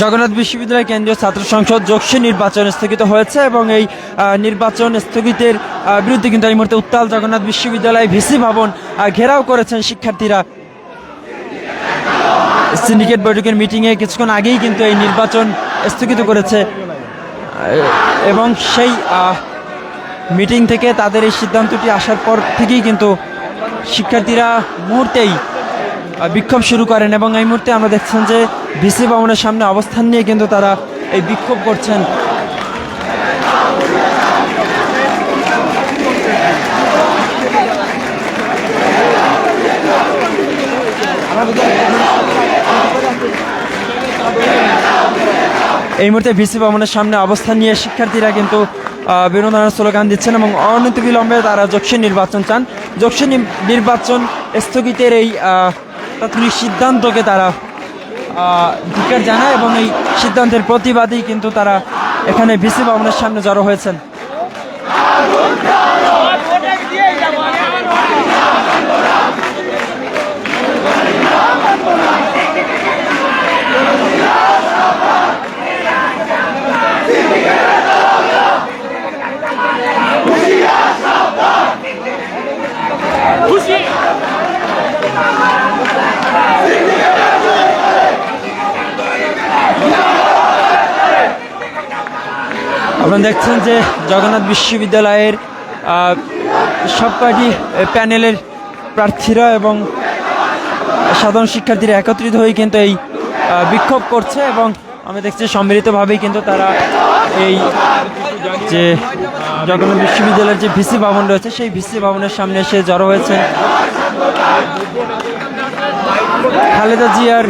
জগন্নাথ বিশ্ববিদ্যালয় কেন্দ্রীয় ছাত্র সংসদ যোগসী নির্বাচন স্থগিত হয়েছে এবং এই নির্বাচন স্থগিতের বিরুদ্ধে কিন্তু এই মুহূর্তে উত্তাল জগন্নাথ বিশ্ববিদ্যালয় ভিসি ভবন ঘেরাও করেছেন শিক্ষার্থীরা। সিন্ডিকেট বৈঠকের মিটিংয়ে কিছুক্ষণ আগেই কিন্তু এই নির্বাচন স্থগিত করেছে। এবং সেই মিটিং থেকে তাদের এই সিদ্ধান্তটি আসার পর থেকেই কিন্তু শিক্ষার্থীরা মুহূর্তেই বিক্ষোভ শুরু করেন এবং এই মুহূর্তে আমরা দেখছেন যে ভিসি ভবনের সামনে অবস্থান নিয়ে কিন্তু তারা এই বিক্ষোভ করছেন। এই মুহূর্তে ভিসি ভবনের সামনে অবস্থান নিয়ে শিক্ষার্থীরা কিন্তু ধরনের স্লোগান দিচ্ছেন এবং অনতিবিলম্বে তারা যক্ষী নির্বাচন চান। যক্ষী নির্বাচন স্থগিতের এই তাৎক্ষণিক সিদ্ধান্তকে তারা আহ, ধিক্কার জানায় এবং এই সিদ্ধান্তের প্রতিবাদেই কিন্তু তারা এখানে ভিসি ভবনের সামনে জড়ো হয়েছেন। আপনারা দেখছেন যে জগন্নাথ বিশ্ববিদ্যালয়ের আহ, সব কয়টি প্যানেলের প্রার্থীরা এবং সাধারণ শিক্ষার্থীরা একত্রিত হয়ে কিন্তু এই বিক্ষোভ করছে এবং আমি দেখছি সম্মিলিতভাবেই কিন্তু তারা এই যে জগন্নাথ বিশ্ববিদ্যালয়ের যে ভিসি ভবন রয়েছে সেই ভিসি ভবনের সামনে এসে জড়ো হয়েছেন। খালেদা জিয়ার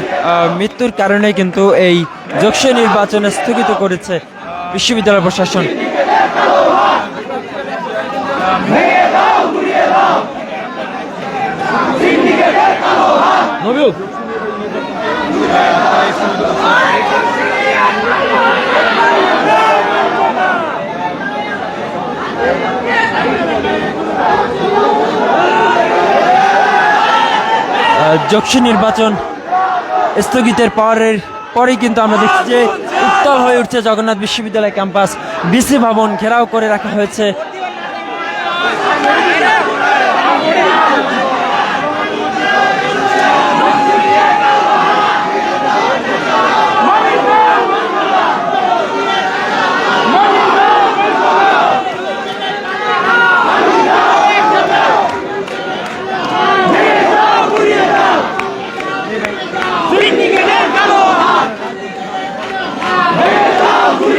মৃত্যুর কারণে কিন্তু এই যোগসই নির্বাচন স্থগিত করেছে বিশ্ববিদ্যালয় প্রশাসন। যক্ষী নির্বাচন স্থগিতের পরের পরেই কিন্তু আমরা দেখছি যে উত্তল হয়ে উঠছে জগন্নাথ বিশ্ববিদ্যালয় ক্যাম্পাস। বিসি ভবন ঘেরাও করে রাখা হয়েছে।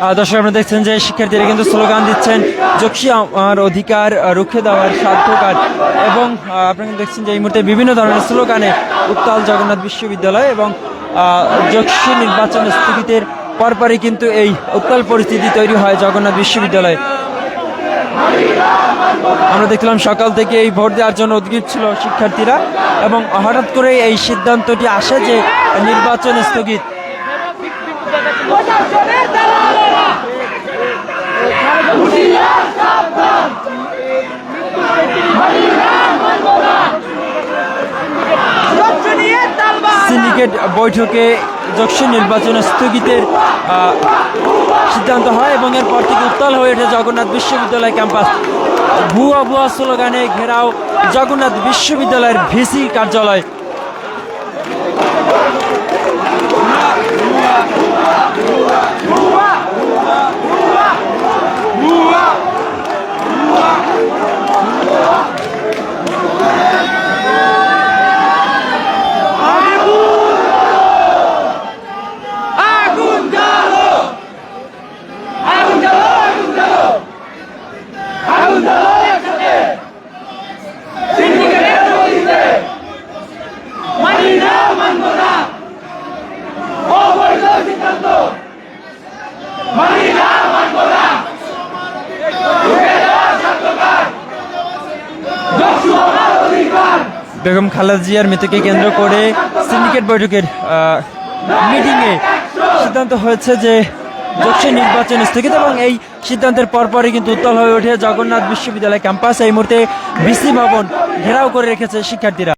দর্শক, আপনারা দেখছেন যে শিক্ষার্থীরা কিন্তু স্লোগান দিচ্ছেন যক্ষী আমার অধিকার রুখে দেওয়ার সাধ্যকার। এবং আপনারা দেখছেন যে এই মুহূর্তে বিভিন্ন ধরনের স্লোগানে উত্তাল জগন্নাথ বিশ্ববিদ্যালয় এবং যক্ষী নির্বাচন স্থগিতের পরপরই কিন্তু এই উত্তাল পরিস্থিতি তৈরি হয় জগন্নাথ বিশ্ববিদ্যালয়ে। আমরা দেখলাম সকাল থেকে এই ভোট দেওয়ার জন্য উদ্গ্রীব ছিল শিক্ষার্থীরা এবং হঠাৎ করে এই সিদ্ধান্তটি আসে যে নির্বাচন স্থগিত। সিন্ডিকেট বৈঠকে যক্ষী নির্বাচন স্থগিতের সিদ্ধান্ত হয় এবং এরপর থেকে উত্তাল হয়ে ওঠে জগন্নাথ বিশ্ববিদ্যালয় ক্যাম্পাস। ভুয়া ভুয়া স্লোগানে ঘেরাও জগন্নাথ বিশ্ববিদ্যালয়ের ভিসি কার্যালয়। 우와! বেগম খালেদা জিয়ার মৃত্যুকে কেন্দ্র করে সিন্ডিকেট বৈঠকের মিটিংয়ে সিদ্ধান্ত হয়েছে যে যোগসে নির্বাচন স্থগিত এবং এই সিদ্ধান্তের পরপরই কিন্তু উত্তল হয়ে ওঠে জগন্নাথ বিশ্ববিদ্যালয় ক্যাম্পাস। এই মুহূর্তে বিসি ভবন ঘেরাও করে রেখেছে শিক্ষার্থীরা।